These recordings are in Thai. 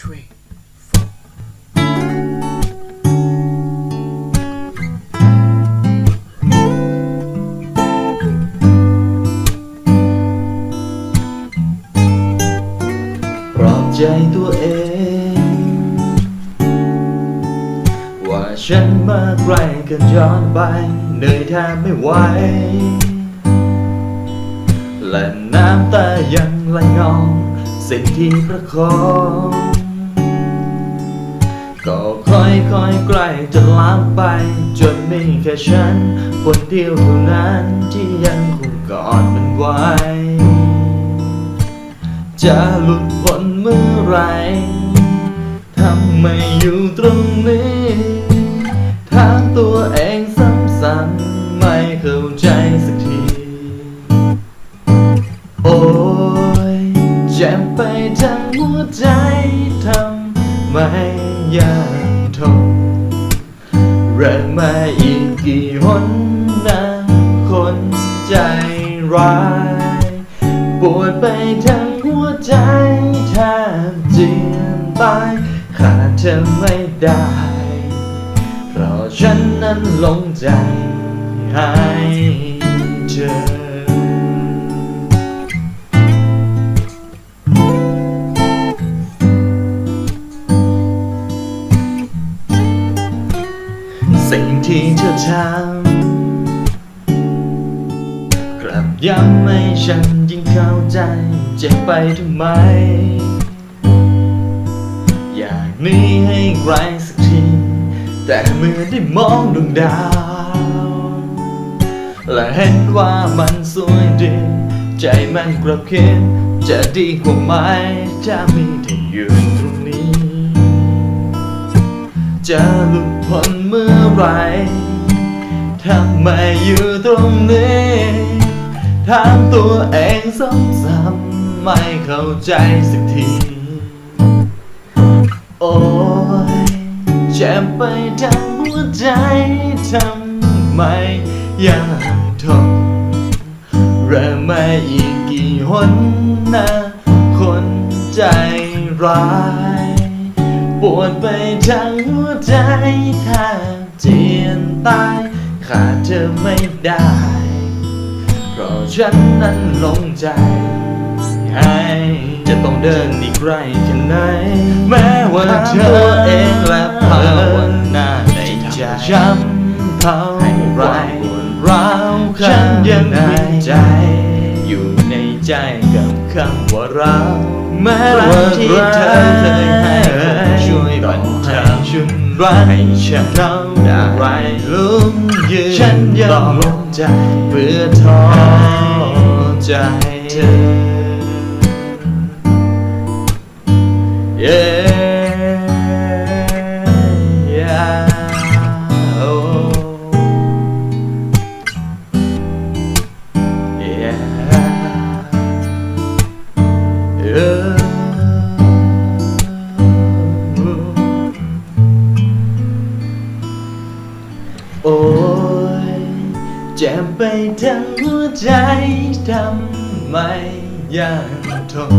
three four ปลอบใจตัวเอง ว่าฉันมาไกลเกันย้อนไปเหนื่อยแทบไม่ไหวและน้ำตายังไหลนอง สิ่งที่ประคอง ค่อยค่อยใกล้จะลางไป จนมีแค่ฉันคนเดียวเท่านั้นที่ยังคงกอดมันไว้ จะหลุดพ้นเมื่อไรทำไมอยู่ตรงนี้ถามตัวเองซ้ำๆไม่เข้าใจสักที โอ้ยเจ็บไปทั้งหัวใจทำไมยัง ริ่มมาอีกกี่หนนะคนใจร้าย ปวดไปทั้งหัวใจแทบจีนตายขาดเธอไม่ได้ เพราะฉันนั้นหลงใจให้เธอ สิ่งที่เธอทำกลับย้ำให้ฉันยิ่งเข้าใจเจ็บไปทำไม อยากหนีให้ไกลสักที แต่เมื่อได้มองดวงดาว และเห็นว่ามันสวยดี ใจมันกลับคิดจะดีกว่าไหมถ้ามีเธออยู่ตรงนี้จะลุด พ้นเมื่อไรทำไมอยู่ตรงนี้ถามตัวเองซ้ำๆไม่เข้าใจสักที โอ้ยเจ็บไปทั้งหัวใจทำไมยังทนเริ่มมาอีกกี่หนนะคนใจร้าย วดไปทั้งหัวใจแทบเจียนตายขาดเธอไม่ได้ เพราะฉันนั้นหลงใจให้จะต้องเดินอีกไกลแค่ไหน แม้ว่าเธอเองและภาวนาในใจช้ำเท่าไรร้าฉันยังมีใจ อยู่ในใจกับคำว่าเรา แม้ว่าที่เธอเคยให้ผมช่วยบรรเทาชุนรักให้ฉันเท่าไรลุ้มยืนฉันยังลงใจเพื่อทอใจเธอ โอ้ยเจ็บไปทั้งหัวใจทำไมยังทน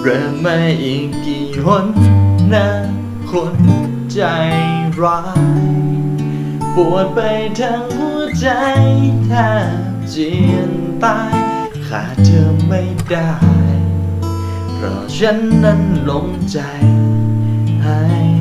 เริ่มมาอีกกี่หนนะคนใจร้ายปวดไปทั้งหัวใจแทบเจียนตาย ขาดเธอไม่ได้ เพราะฉันนั้นหลงใจให้